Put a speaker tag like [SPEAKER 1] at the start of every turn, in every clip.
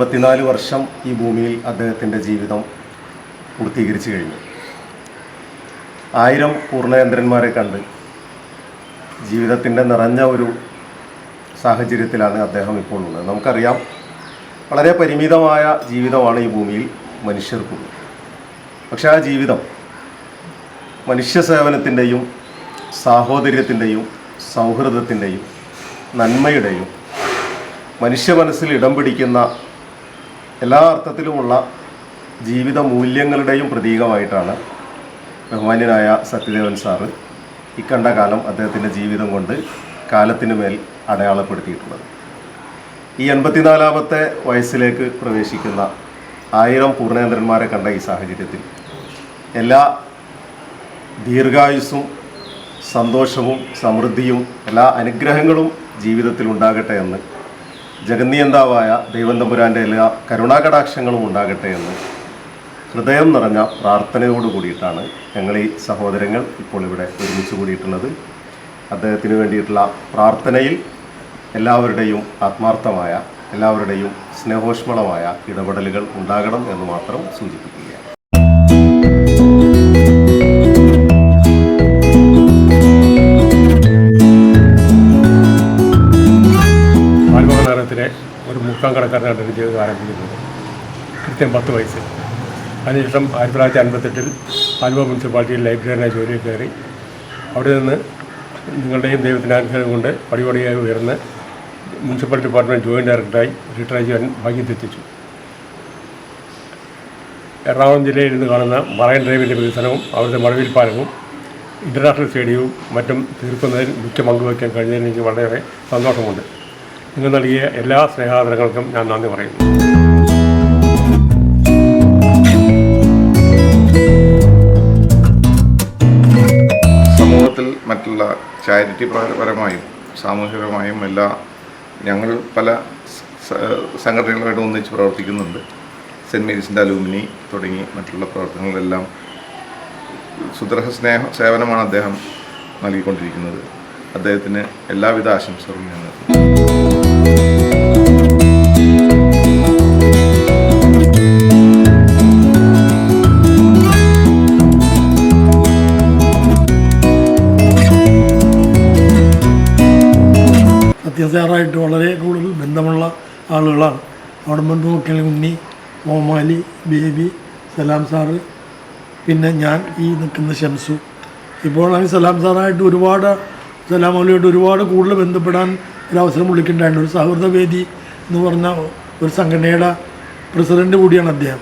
[SPEAKER 1] പതിനാല് വർഷം ഈ ഭൂമിയിൽ അദ്ദേഹത്തിന്റെ ജീവിതം പൂർത്തീകരിച്ചു കഴിഞ്ഞു. ആയിരം പൂർണചന്ദ്രന്മാരെ കണ്ട് ജീവിതത്തിന്റെ നിറഞ്ഞ ഒരു സാഹചര്യത്തിലാണ് അദ്ദേഹം ഇപ്പോൾ ഉള്ളത്. നമുക്കറിയാം വളരെ പരിമിതമായ ജീവിതമാണ് ഈ ഭൂമിയിൽ മനുഷ്യർക്കുള്ളത്. പക്ഷേ ആ ജീവിതം മനുഷ്യ സേവനത്തിന്റെയും സാഹോദര്യത്തിന്റെയും സൗഹൃദത്തിന്റെയും നന്മയുടെയും മനുഷ്യ മനസ്സിൽ ഇടം പിടിക്കുന്ന എല്ലാ അർത്ഥത്തിലുമുള്ള ജീവിത മൂല്യങ്ങളുടെയും പ്രതീകമായിട്ടാണ് ബഹുമാന്യനായ സത്യദേവൻ സാറ് ഇക്കണ്ട കാലം അദ്ദേഹത്തിന്റെ ജീവിതം കൊണ്ട് കാലത്തിന് മേൽ അടയാളപ്പെടുത്തിയിട്ടുള്ളത്. ഈ എൺപത്തിനാലാമത്തെ വയസ്സിലേക്ക് പ്രവേശിക്കുന്ന ആയിരം പൂർണേന്ദ്രന്മാരെ കണ്ട ഈ സാഹചര്യത്തിൽ എല്ലാ ദീർഘായുസ്സും സന്തോഷവും സമൃദ്ധിയും എല്ലാ അനുഗ്രഹങ്ങളും ജീവിതത്തിൽ ഉണ്ടാകട്ടെ എന്ന് ജഗന്നിയന്താവായ ദൈവന്തപുരാന്റെ എല്ലാ കരുണാകടാക്ഷങ്ങളും ഉണ്ടാകട്ടെ എന്ന് ഹൃദയം നിറഞ്ഞ പ്രാർത്ഥനയോട് കൂടിയിട്ടാണ് ഞങ്ങൾ ഈ സഹോദരങ്ങൾ ഇപ്പോൾ ഇവിടെ ഒരുമിച്ച് കൂടിയിട്ടുള്ളത്. അദ്ദേഹത്തിന് വേണ്ടിയിട്ടുള്ള പ്രാർത്ഥനയിൽ എല്ലാവരുടെയും ആത്മാർത്ഥമായ എല്ലാവരുടെയും സ്നേഹോഷ്മളമായ ഇടപെടലുകൾ ഉണ്ടാകണം എന്ന് മാത്രം സൂചിപ്പിക്കുകയാണ്.
[SPEAKER 2] മുക്കാം കടക്കാരനാണ് എന്റെ ജീവിതം ആരംഭിക്കുന്നത് കൃത്യം പത്ത് വയസ്സ്. അതിനുശേഷം ആയിരത്തി തൊള്ളായിരത്തി അൻപത്തെട്ടിൽ ആലുവ മുനിസിപ്പാലിറ്റിയിൽ ലൈബ്രറിയായി ജോലിയിൽ കയറി. അവിടെ നിന്ന് നിങ്ങളുടെയും ദൈവത്തിന്റെ അനുഗ്രഹം കൊണ്ട് പടിപടിയായി ഉയർന്ന് മുനിസിപ്പൽ ഡിപ്പാർട്ട്മെന്റ് ജോയിന്റ് ഡയറക്ടറായി റിട്ടയർ ചെയ്യാൻ ഭാഗ്യം തെറ്റിച്ചു എറണാകുളം ജില്ലയിൽ നിന്ന് കാണുന്ന മറൈൻ ഡ്രൈവിന്റെ വികസനവും അവിടുത്തെ മഴവിൽ പാലവും ഇന്റർനാഷണൽ സ്റ്റേഡിയവും മറ്റും തീർക്കുന്നതിൽ മുഖ്യ പങ്കുവയ്ക്കാൻ കഴിഞ്ഞതിന് എനിക്ക് വളരെയേറെ സന്തോഷമുണ്ട്. നിങ്ങൾ നൽകിയ എല്ലാ സ്നേഹാദരങ്ങൾക്കും ഞാൻ നന്ദി പറയുന്നു.
[SPEAKER 3] സമൂഹത്തിൽ മറ്റുള്ള ചാരിറ്റി പരമായും സാമൂഹികപരമായും എല്ലാ ഞങ്ങൾ പല സംഘടനകളുമായിട്ട് ഒന്നിച്ച് പ്രവർത്തിക്കുന്നുണ്ട്. സെന്റ് മേരീസിന്റെ അലൂമിനി തുടങ്ങി മറ്റുള്ള പ്രവർത്തനങ്ങളെല്ലാം സുദൃഹ സ്നേഹ സേവനമാണ് അദ്ദേഹം നൽകിക്കൊണ്ടിരിക്കുന്നത്. അദ്ദേഹത്തിന് എല്ലാവിധ ആശംസകളും ഞാൻ നേരുന്നു
[SPEAKER 4] സത്യസാറായിട്ട് വളരെ കൂടുതൽ ബന്ധമുള്ള ആളുകളാണ്. അവിടെ ബന്ധു നോക്കിയാൽ ഉണ്ണി ഓമാലി ബേബി സലാം സാറ് പിന്നെ ഞാൻ ഈ നിൽക്കുന്ന ഷംസു ഇപ്പോഴാണ് സലാം സാറായിട്ട് ഒരുപാട് സലാം മൗലിയായിട്ട് ഒരുപാട് കൂടുതൽ ബന്ധപ്പെടാൻ ഒരു അവസരം വിളിക്കുന്നുണ്ടായിരുന്നു ഒരു സൗഹൃദ വേദി എന്ന് പറഞ്ഞ ഒരു സംഘടനയുടെ പ്രസിഡന്റ് കൂടിയാണ് അദ്ദേഹം.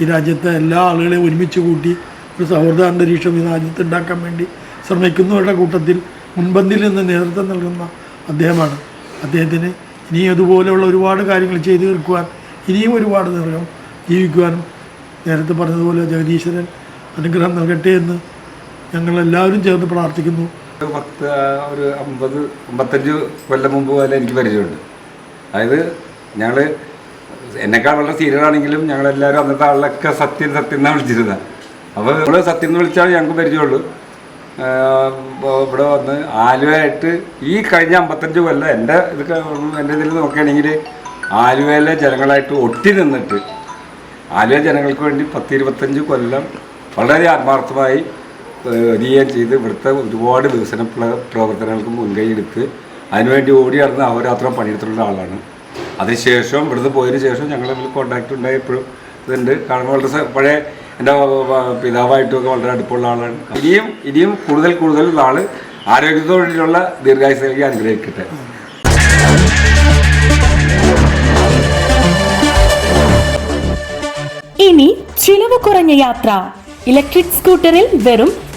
[SPEAKER 4] ഈ രാജ്യത്തെ എല്ലാ ആളുകളെയും ഒരുമിച്ച് കൂട്ടി ഒരു സൗഹൃദ അന്തരീക്ഷം ഈ രാജ്യത്ത് ഉണ്ടാക്കാൻ വേണ്ടി ശ്രമിക്കുന്നവരുടെ കൂട്ടത്തിൽ മുൻപന്തിയിൽ നിന്ന് നേതൃത്വം നൽകുന്ന അദ്ദേഹമാണ്. അദ്ദേഹത്തിന് ഇനിയും അതുപോലെയുള്ള ഒരുപാട് കാര്യങ്ങൾ ചെയ്തു തീർക്കുവാൻ ഇനിയും ഒരുപാട് നേരം ജീവിക്കുവാനും നേരത്തെ പറഞ്ഞതുപോലെ ജഗദീശ്വരൻ അനുഗ്രഹം നൽകട്ടെ എന്ന് ഞങ്ങളെല്ലാവരും ചേർന്ന് പ്രാർത്ഥിക്കുന്നു.
[SPEAKER 5] പത്ത് ഒരു അമ്പത് അമ്പത്തഞ്ച് കൊല്ലം മുമ്പ് പോലെ എനിക്ക് പരിചയമുണ്ട്. അതായത് ഞങ്ങൾ എന്നെക്കാൾ വളരെ സീനിയർ ആണെങ്കിലും ഞങ്ങളെല്ലാവരും അന്നത്തെ ആളിലൊക്കെ സത്യം സത്യം എന്നാണ് വിളിച്ചിരുന്നത്. അപ്പോൾ നമ്മൾ സത്യം എന്ന് വിളിച്ചാൽ ഞങ്ങൾക്ക് പരിചയമുള്ളൂ. ഇവിടെ വന്ന് ആലുവയായിട്ട് ഈ കഴിഞ്ഞ അമ്പത്തഞ്ച് കൊല്ലം എന്റെ ഇതൊക്കെ എന്റെ ഇതിൽ നോക്കുകയാണെങ്കിൽ ആലുവയിലെ ജനങ്ങളായിട്ട് ഒട്ടി നിന്നിട്ട് ആലുവ ജനങ്ങൾക്ക് വേണ്ടി പത്ത് ഇരുപത്തഞ്ച് കൊല്ലം വളരെ ആത്മാർത്ഥമായി നീയം ചെയ്ത് ഇവിടുത്തെ ഒരുപാട് വികസന പ്ര- പ്രവർത്തനങ്ങൾക്ക് മുൻകൈ എടുത്ത് അതിനുവേണ്ടി ഓടി നടന്ന് അഹോരാത്രം പണിയെടുത്തിട്ടുള്ള ആളാണ്. അതിനുശേഷം ഇവിടുന്ന് പോയതിന് ശേഷം ഞങ്ങൾ തമ്മിൽ കോൺടാക്റ്റ് ഉണ്ടായി എപ്പോഴും ഇതുണ്ട്. കാരണം വളരെ പഴയ എന്റെ പിതാവായിട്ടുമൊക്കെ വളരെ അടുപ്പമുള്ള ആളാണ്. ഇനിയും ഇനിയും കൂടുതൽ കൂടുതൽ നാൾ ആരോഗ്യത്തോടുള്ള ദീർഘായുസിലേക്ക് അനുഗ്രഹിക്കട്ടെ.
[SPEAKER 6] ഇനി ചിലവ് കുറഞ്ഞ യാത്ര. ഇലക്ട്രിക് സ്കൂട്ടറിൽ വെറും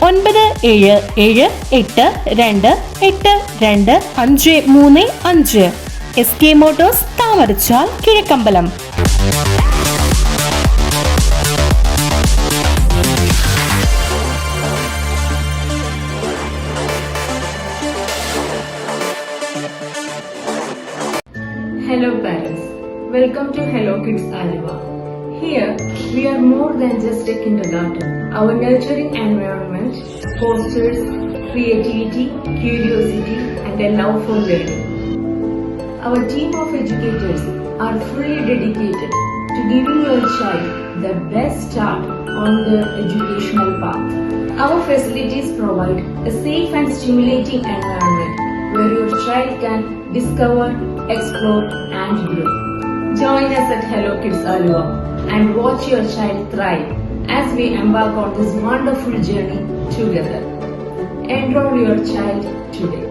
[SPEAKER 6] ഒൻപത് ഏഴ് ഏഴ് എട്ട് രണ്ട് എട്ട് രണ്ട് അഞ്ച് മൂന്ന് അഞ്ച് S K motors Thamarachal Kizhakkambalam Hello parents,
[SPEAKER 7] welcome to Hello Kids Aliva. Here, we are more than just a kindergarten. Our nurturing environment fosters creativity, curiosity, and a love for learning. Our team of educators are fully dedicated to giving your child the best start on their educational path. Our facilities provide a safe and stimulating environment where your child can discover, explore, and grow. Join us at Hello Kids Alua and watch your child thrive as we embark on this wonderful journey together. Enroll your child today.